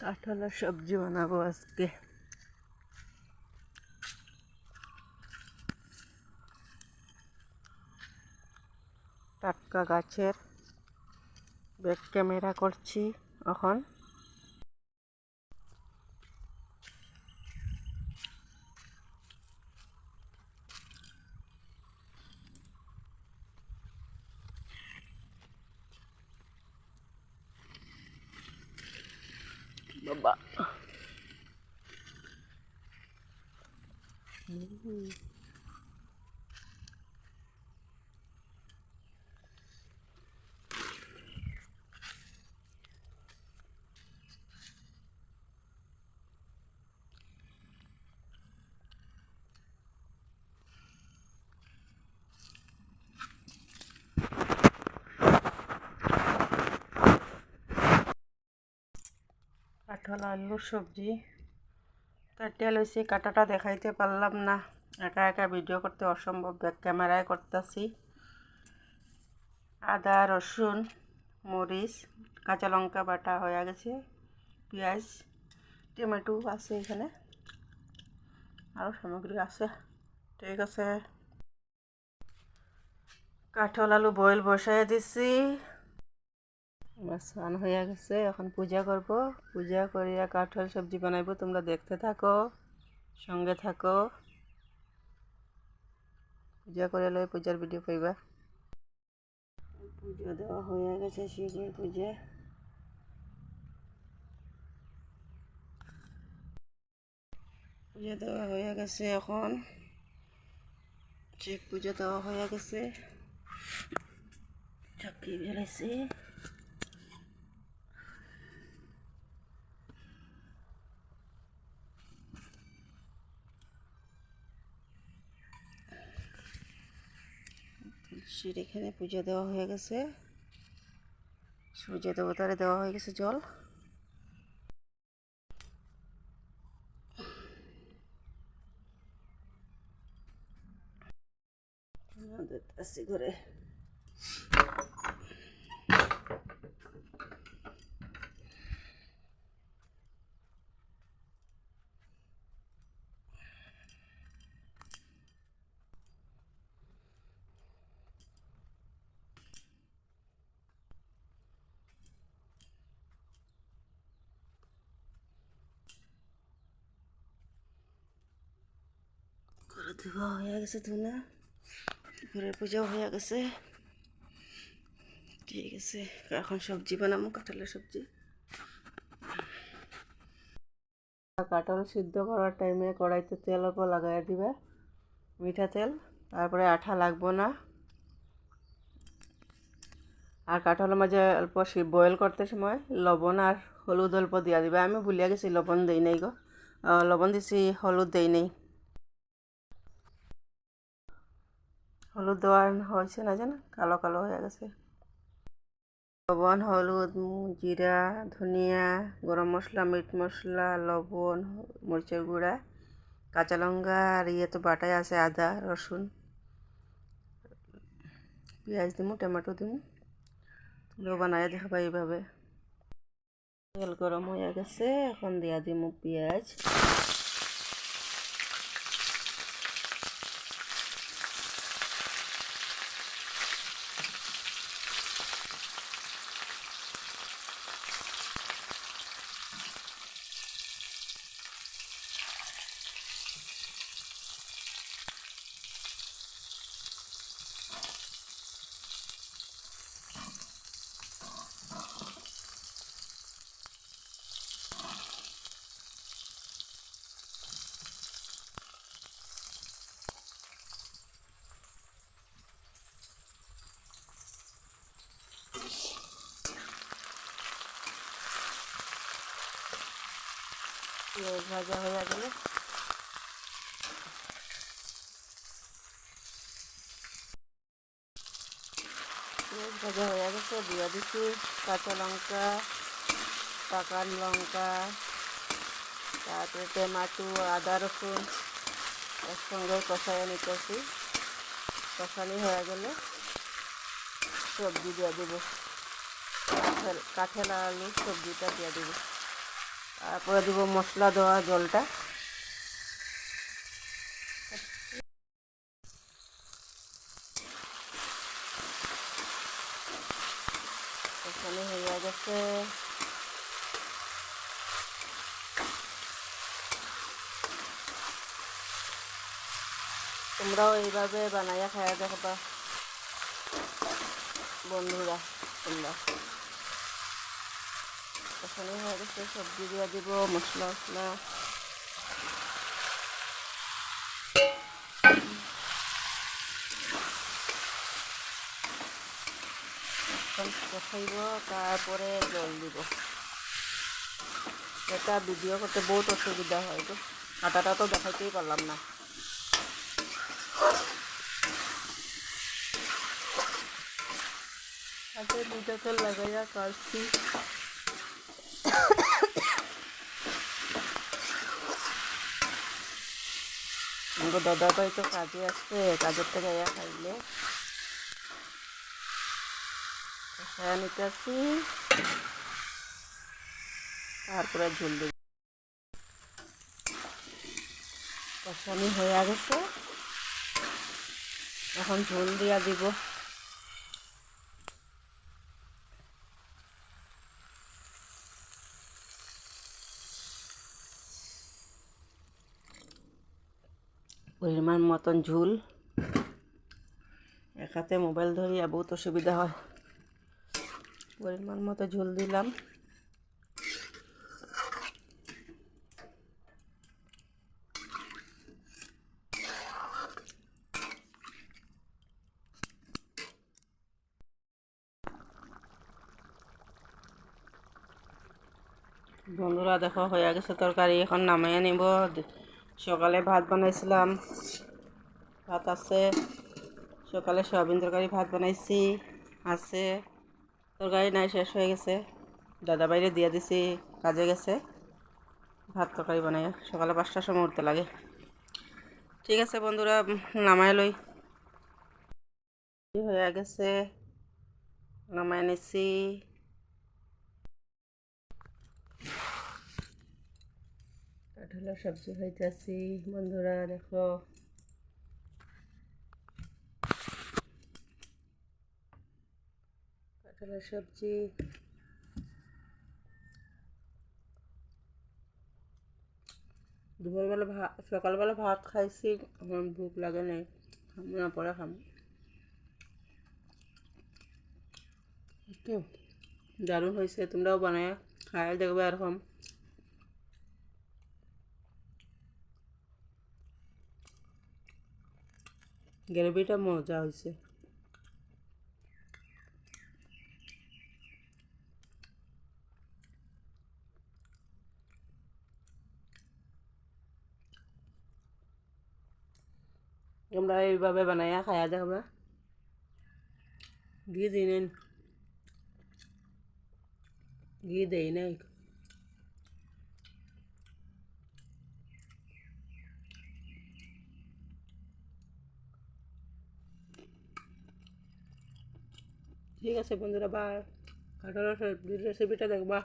কাঁঠালের সবজি বানাবো আজকে। টাটকা গাছের ব্যাক ক্যামেরা করছি এখন। 爸爸。嗯 কাঁঠাল, আলুর সবজি। কাটিয়া লইছি কাটাটা দেখাইতে পারলাম না। একা একা ভিডিও করতে অসম্ভব ব্যাক ক্যামেরায় করতেছি। আদা, রসুন, মরিচ, কাঁচা লঙ্কা বাটা হয়ে গেছে, পেঁয়াজ, টমেটো আছে এখানে। আরও সামগ্রী আছে, ঠিক আছে। কাঠল, আলু বয়েল বসাই দিছি। আমার স্নান হয়ে গেছে, এখন পূজা করব। পূজা করিয়া কাঠল সবজি বানাইবো, তোমরা দেখতে থাকো, সঙ্গে থাকো। পূজা করে লই, পূজার ভিডিও পাইবা। পুজো দেওয়া হয়ে গেছে শিবের পূজা। পূজা দেওয়া হয়ে গেছে এখন। শিব পূজা দেওয়া হয়ে গেছে। চাকরি বেড়েছে তুলসীর এখানে পুজো দেওয়া হয়ে গেছে। সূর্য দেবতারে দেওয়া হয়ে গেছে জল। ঘরে ধোয়া হয়ে গেছে ধুনা ঘরের পূজাও হয়ে গেছে ঠিক আছে এখন সবজি বানাবো কাঁঠালের সবজি কাঁঠাল সিদ্ধ করার টাইমে কড়াইতে তেল অল্প লাগাই দিবে মিঠা তেল তারপরে আঠা লাগবো না আর কাঁঠালের মাঝে অল্প বয়েল করতে সময় লবণ আর হলুদ অল্প দিয়া দিবে আমি ভুলিয়া গেছি লবণ দেই নাই গো লবণ দিছি হলুদ দেই নাই হলুদ দেওয়া হয়েছে না জানো? কালো কালো হয়ে গেছে। লবণ, হলুদ জিরা, ধনিয়া, গরম মশলা, মিট মশলা, লবণ, মরিচের গুঁড়া, কাঁচা লঙ্কা আর ইয়ে তো বাটাই আছে, আদা, রসুন। পেঁয়াজ দিমু, টমেটো দিমু। তোমরাও বানায় দেখাবা এইভাবে। তেল গরম হয়ে গেছে, এখন দিয়া দিমু পেঁয়াজ। পেঁয়াজ ভাজা হয়ে গেলে ভাজা হয়ে গেছে দিয়ে দিচ্ছি কাঁচা লঙ্কা, পাকা লঙ্কা, তারপরে টমেটো, আদা, রসুন একসঙ্গে কষায় নিতেছি। কষানি হয়ে গেলে সবজি দিয়ে দেবো। কাঠেল আলু সবজিটা দিয়ে দেবো। তারপরে দিব মশলা দেওয়া জলটা। এখানে হয়ে গেছে। তোমরাও এইভাবে বানাইয়া খাইয়া দেখবা। বন্ধুরা, তোমরা। এখানে হয়ে গেছে সবজি দিয়ে দিব মশলা মশলা কষাইব তারপরে জল দিব। এটা ভিডিও করতে বহুত অসুবিধা হয় তো আটাটা তো দেখাইতেই পারলাম না। হাতে দুটাতে লাগাইয়া কাটছি দাদা ভাই তো কাজে আসছে, কাজের থেকে খাইলে। নিতে আসছি। তারপরে ঝুল কষানি হয়ে গেছে। এখন ঝোল দিয়া দিব। পরিমাণ মতন ঝুল। এক হাতে মোবাইল ধরিয়া বহুত অসুবিধা হয়। পরিমাণ মতো ঝুল দিলাম। বন্ধুরা, দেখো, হয়ে গেছে তরকারি। এখন নামাইয়া নিব সকালে ভাত বানাইছিলাম। ভাত আছে। সকালে সয়াবিন তরকারি ভাত বানাইছি। আছে। তরকারি নাই, শেষ হয়ে গেছে। দাদা বাইরে দিয়ে দিছি, কাজে গেছে। ভাত তরকারি বানাই, সকালে পাঁচটার সময় উঠতে লাগে। ঠিক আছে বন্ধুরা নামাই লই। হয়ে গেছে। নামাই নিছি। কাঁঠালের সবজি খাইতেছি বন্ধুরা, দেখো। কাঁঠালের সবজি। দুপুরবেলা ভাত সকালবেলা ভাত খাইছি আমার ভোক লাগে নাই। না, পরে খাম। দারুণ হয়েছে তোমরাও বানায়, খায় দেখবে এরকম গ্রেভিটা মজা হয়েছে। তোমরা এইভাবে বানাইয়া খায়া দেখবা ঘি দিই নেন ঘি দেই নাই। ঠিক আছে বন্ধুরা বা কাঁঠালের রেসিপিটা দেখবা।